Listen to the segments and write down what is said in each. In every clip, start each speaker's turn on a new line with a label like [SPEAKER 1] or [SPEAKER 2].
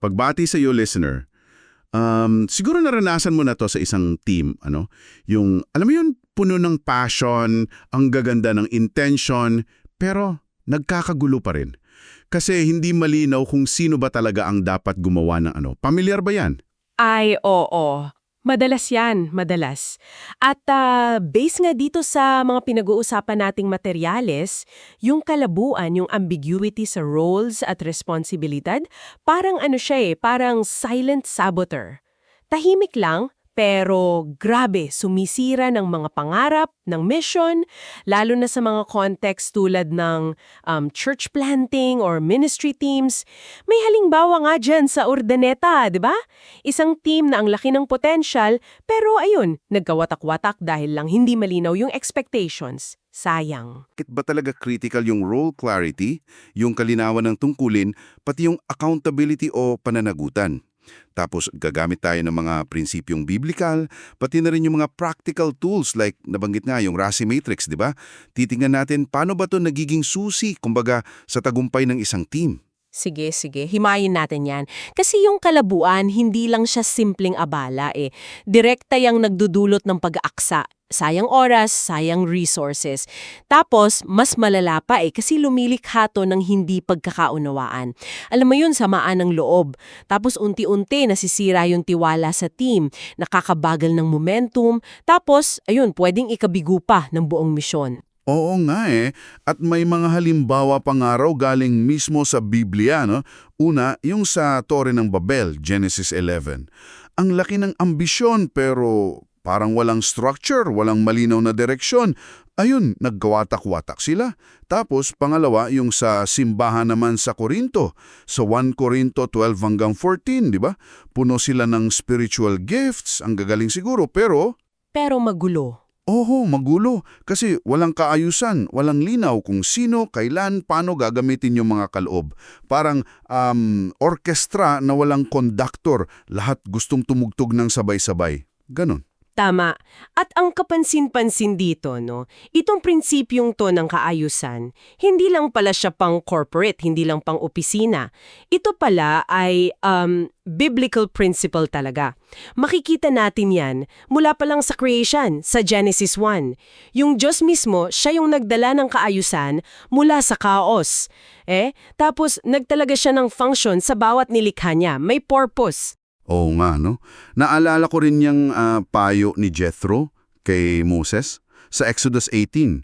[SPEAKER 1] pagbati sa iyo, listener, um, siguro naranasan mo na to sa isang team, ano? Yung, alam mo yun, puno ng passion, ang gaganda ng intention, pero nagkakagulo pa rin. Kasi hindi malinaw kung sino ba talaga ang dapat gumawa ng ano. Pamilyar ba yan?
[SPEAKER 2] Ay, oo. Madalas yan, madalas. At ah, base nga dito sa mga pinag-uusapan nating materyales, yung kalabuan, yung ambiguity sa roles at responsibilidad, parang ano siya eh, parang silent saboteur. Tahimik lang, pero grabe, sumisira ng mga pangarap, ng mission, lalo na sa mga context tulad ng um, church planting or ministry teams. May halimbawa nga dyan sa Urdaneta, di ba? Isang team na ang laki ng potential, pero ayun, nagkawatak-watak dahil lang hindi malinaw yung expectations. Sayang.
[SPEAKER 1] Bakit ba talaga critical yung role clarity, yung kalinawan ng tungkulin, pati yung accountability o pananagutan? Tapos gagamit tayo ng mga prinsipyong biblikal, pati na rin yung mga practical tools like nabanggit nga yung Rasi Matrix, di ba? Titingnan natin paano ba to nagiging susi, kumbaga, sa tagumpay ng isang team.
[SPEAKER 2] Sige, sige. Himayin natin yan. Kasi yung kalabuan, hindi lang siya simpleng abala eh. Direkta yung nagdudulot ng pag-aaksa. Sayang oras, sayang resources. Tapos, mas malala pa eh kasi lumilikha to ng hindi pagkakaunawaan. Alam mo yun, samaan ng loob. Tapos unti-unti nasisira yung tiwala sa team, nakakabagal ng momentum. Tapos, ayun, pwedeng ikabigo pa ng buong misyon.
[SPEAKER 1] Oo nga eh, at may mga halimbawa pang araw galing mismo sa Biblia, no? Una, yung sa Tore ng Babel, Genesis 11. Ang laki ng ambisyon pero parang walang structure, walang malinaw na direksyon. Ayun, nagkawatak-watak sila. Tapos pangalawa, yung sa simbahan naman sa Korinto, sa 1 Korinto 12 hanggang 14, di ba? Puno sila ng spiritual gifts, ang gagaling siguro, pero
[SPEAKER 2] Pero magulo.
[SPEAKER 1] Oho, magulo. Kasi walang kaayusan, walang linaw kung sino, kailan, paano gagamitin yung mga kaloob. Parang um, orkestra na walang conductor, lahat gustong tumugtog ng sabay-sabay. Ganon.
[SPEAKER 2] Tama. At ang kapansin-pansin dito, no, itong prinsipyong to ng kaayusan, hindi lang pala siya pang corporate, hindi lang pang opisina. Ito pala ay um, biblical principle talaga. Makikita natin yan mula pa lang sa creation, sa Genesis 1. Yung Diyos mismo, siya yung nagdala ng kaayusan mula sa chaos. Eh, tapos nagtalaga siya ng function sa bawat nilikha niya, may purpose.
[SPEAKER 1] Oo nga, no? Naalala ko rin yung ah, payo ni Jethro kay Moses sa Exodus 18.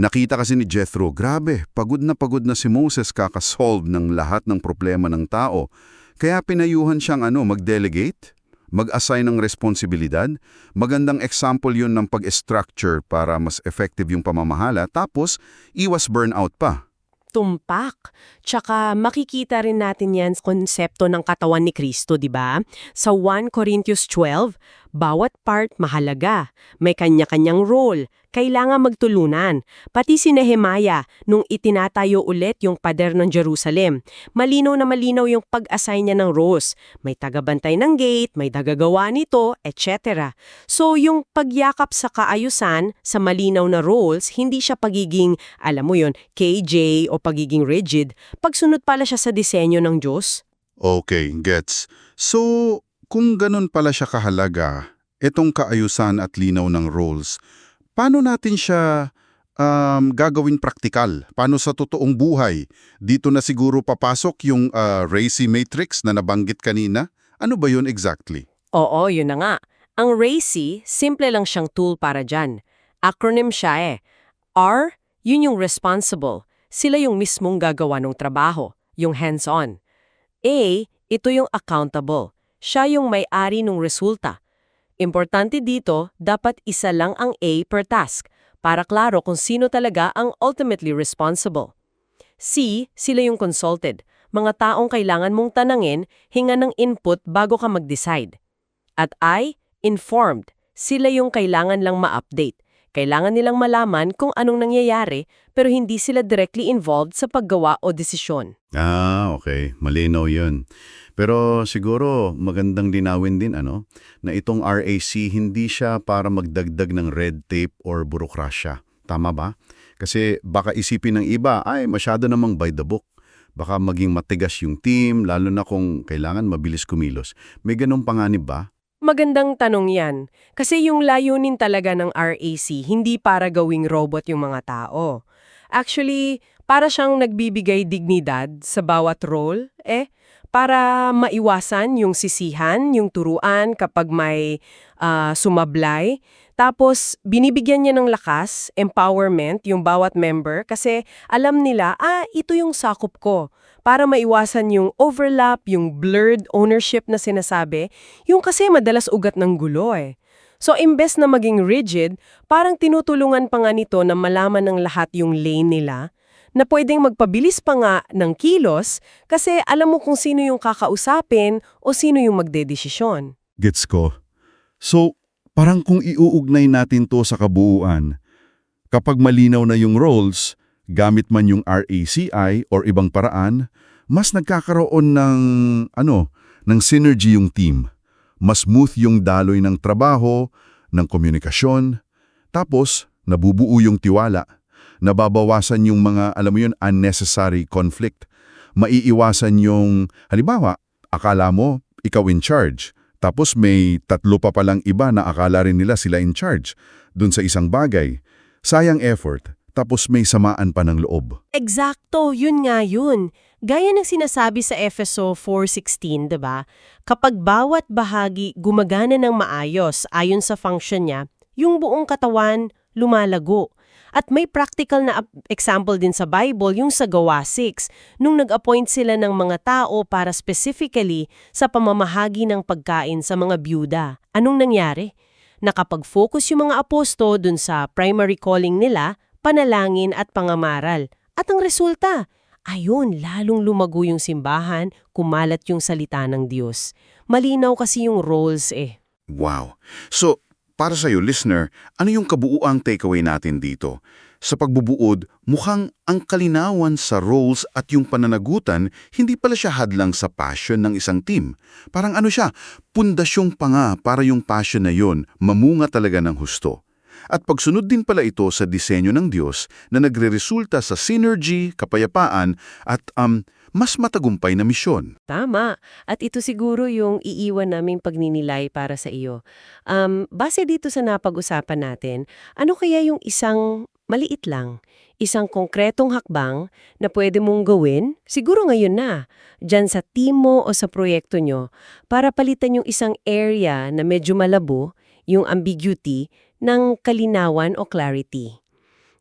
[SPEAKER 1] Nakita kasi ni Jethro, grabe, pagod na pagod na si Moses kakasolve ng lahat ng problema ng tao. Kaya pinayuhan siyang ano, mag-delegate, mag-assign ng responsibilidad. Magandang example yun ng pag-structure para mas effective yung pamamahala. Tapos, iwas burnout pa.
[SPEAKER 2] Tumpak. Tsaka makikita rin natin yan konsepto ng katawan ni Kristo, di ba? Sa 1 Corinthians 12, bawat part mahalaga. May kanya-kanyang role. Kailangan magtulunan. Pati si Nehemaya, nung itinatayo ulit yung pader ng Jerusalem, malinaw na malinaw yung pag-assign niya ng roles. May tagabantay ng gate, may dagagawa nito, etc. So yung pagyakap sa kaayusan, sa malinaw na roles, hindi siya pagiging, alam mo yon KJ o pagiging rigid. Pagsunod pala siya sa disenyo ng Diyos.
[SPEAKER 1] Okay, gets. So, kung ganun pala siya kahalaga, itong kaayusan at linaw ng roles, paano natin siya um, gagawin praktikal? Paano sa totoong buhay? Dito na siguro papasok yung uh, Racy Matrix na nabanggit kanina. Ano ba yun exactly?
[SPEAKER 2] Oo, yun na nga. Ang RACI, simple lang siyang tool para dyan. Acronym siya eh. R, yun yung responsible. Sila yung mismong gagawa ng trabaho, yung hands-on. A, ito yung accountable. Siya yung may-ari ng resulta. Importante dito, dapat isa lang ang A per task para klaro kung sino talaga ang ultimately responsible. C, sila yung consulted. Mga taong kailangan mong tanangin, hinga ng input bago ka mag-decide. At I, informed. Sila yung kailangan lang ma-update. Kailangan nilang malaman kung anong nangyayari pero hindi sila directly involved sa paggawa o desisyon.
[SPEAKER 1] Ah, okay. Malinaw yun. Pero siguro magandang linawin din ano, na itong RAC hindi siya para magdagdag ng red tape or burokrasya. Tama ba? Kasi baka isipin ng iba, ay masyado namang by the book.
[SPEAKER 3] Baka maging matigas yung team, lalo na kung kailangan mabilis kumilos. May ganong panganib ba?
[SPEAKER 2] Magandang tanong yan. Kasi yung layunin talaga ng RAC, hindi para gawing robot yung mga tao. Actually, para siyang nagbibigay dignidad sa bawat role, eh, para maiwasan yung sisihan, yung turuan kapag may ah, sumablay. Tapos, binibigyan niya ng lakas, empowerment, yung bawat member kasi alam nila, ah, ito yung sakop ko. Para maiwasan yung overlap, yung blurred ownership na sinasabi, yung kasi madalas ugat ng gulo eh. So, imbes na maging rigid, parang tinutulungan pa nga nito na malaman ng lahat yung lane nila, na pwedeng magpabilis pa nga ng kilos kasi alam mo kung sino yung kakausapin o sino yung magdedesisyon.
[SPEAKER 3] Gets ko. So, parang kung iuugnay natin to sa kabuuan, kapag malinaw na yung roles, gamit man yung RACI or ibang paraan, mas nagkakaroon ng, ano, ng synergy yung team. Mas smooth yung daloy ng trabaho, ng komunikasyon, tapos nabubuo yung tiwala. Nababawasan yung mga, alam mo yun, unnecessary conflict. Maiiwasan yung, halimbawa, akala mo, ikaw in charge. Tapos may tatlo pa palang iba na akala rin nila sila in charge dun sa isang bagay. Sayang effort, tapos may samaan pa ng loob.
[SPEAKER 2] Eksakto, yun nga yun. Gaya ng sinasabi sa Efeso 4.16, 'di ba? Kapag bawat bahagi gumagana ng maayos ayon sa function niya, yung buong katawan lumalago. At may practical na example din sa Bible, yung sa Gawa 6, nung nag-appoint sila ng mga tao para specifically sa pamamahagi ng pagkain sa mga byuda. Anong nangyari? Nakapag-focus yung mga aposto dun sa primary calling nila, panalangin at pangamaral. At ang resulta, ayun, lalong lumago yung simbahan, kumalat yung salita ng Diyos. Malinaw kasi yung roles eh.
[SPEAKER 1] Wow. So, para sa'yo, listener, ano yung kabuuang takeaway natin dito? Sa pagbubuod, mukhang ang kalinawan sa roles at yung pananagutan, hindi pala siya hadlang sa passion ng isang team. Parang ano siya, pundasyong pa nga para yung passion na yon mamunga talaga ng husto. At pagsunod din pala ito sa disenyo ng Diyos na nagre-resulta sa synergy, kapayapaan at um, mas matagumpay na misyon.
[SPEAKER 2] Tama. At ito siguro yung iiwan naming pagninilay para sa iyo. Um, base dito sa napag-usapan natin, ano kaya yung isang maliit lang, isang konkretong hakbang na pwede mong gawin, siguro ngayon na, dyan sa team mo o sa proyekto nyo, para palitan yung isang area na medyo malabo, yung ambiguity, ng kalinawan o clarity.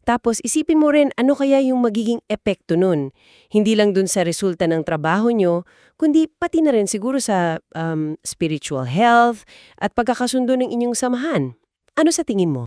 [SPEAKER 2] Tapos isipin mo rin ano kaya yung magiging epekto nun. Hindi lang dun sa resulta ng trabaho nyo, kundi pati na rin siguro sa um, spiritual health at pagkakasundo ng inyong samahan. Ano sa tingin mo?